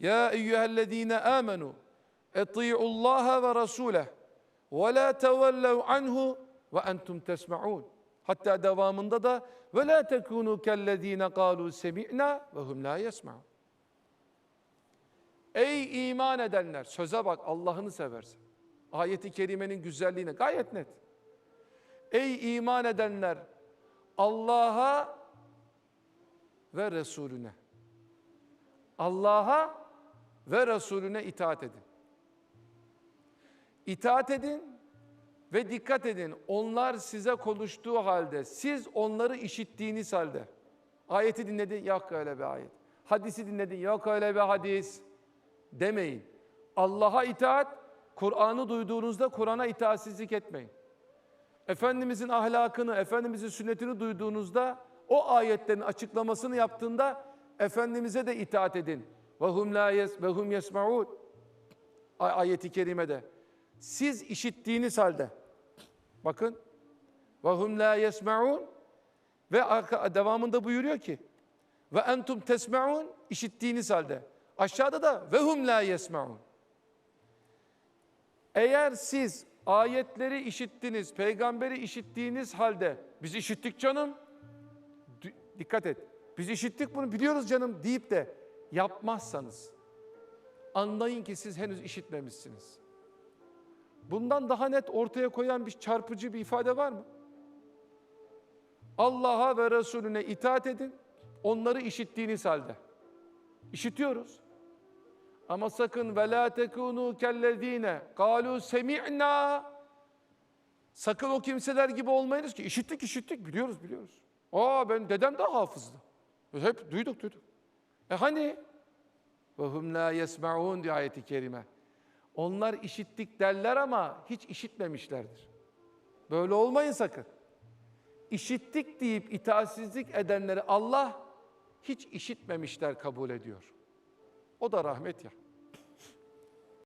Eyyühellezine amenu eti'ullaha ve rasule ve la tevellev anhu ve entum tesma'un. Hatta devamında da ve la tekunu kellezine kalu semi'na ve hum la yesma'un. Ey iman edenler söze bak Allah'ını seversen. Ayeti kerimenin güzelliğine gayet net. Ey iman edenler Allah'a ve Resulüne. Allah'a ve Resulüne itaat edin. İtaat edin ve dikkat edin. Onlar size konuştuğu halde, siz onları işittiğiniz halde. Ayeti dinledin, yok öyle bir ayet. Hadisi dinledin, yok öyle bir hadis. Demeyin. Allah'a itaat, Kur'an'ı duyduğunuzda Kur'an'a itaatsizlik etmeyin. Efendimizin ahlakını, Efendimizin sünnetini duyduğunuzda o ayetlerin açıklamasını yaptığında Efendimiz'e de itaat edin. Ve hum la yes ve hum yesmaun. Ay- Ayeti kerimede. Siz işittiğiniz halde bakın ve hum la yesmaun ve devamında buyuruyor ki ve entum tesmaun işittiğiniz halde. Aşağıda da ve hum la yesmaun. Eğer siz ayetleri işittiniz, peygamberi işittiğiniz halde biz işittik canım. Dikkat et. Biz işittik bunu biliyoruz canım deyip de yapmazsanız anlayın ki siz henüz işitmemişsiniz. Bundan daha net ortaya koyan bir çarpıcı bir ifade var mı? Allah'a ve Resulüne itaat edin. Onları işittiğiniz halde. İşitiyoruz. Ama sakın ve la tekunu kellezine kalu semi'na Sakın o kimseler gibi olmayınız ki işittik işittik biliyoruz biliyoruz. Aa ben dedem de hafızdı. Hep duyduk duyduk. E hani? Hum la yesmaun diyor ayeti kerime. Onlar işittik derler ama hiç işitmemişlerdir. Böyle olmayın sakın. İşittik deyip itaatsizlik edenleri Allah hiç işitmemişler kabul ediyor. O da rahmet ya.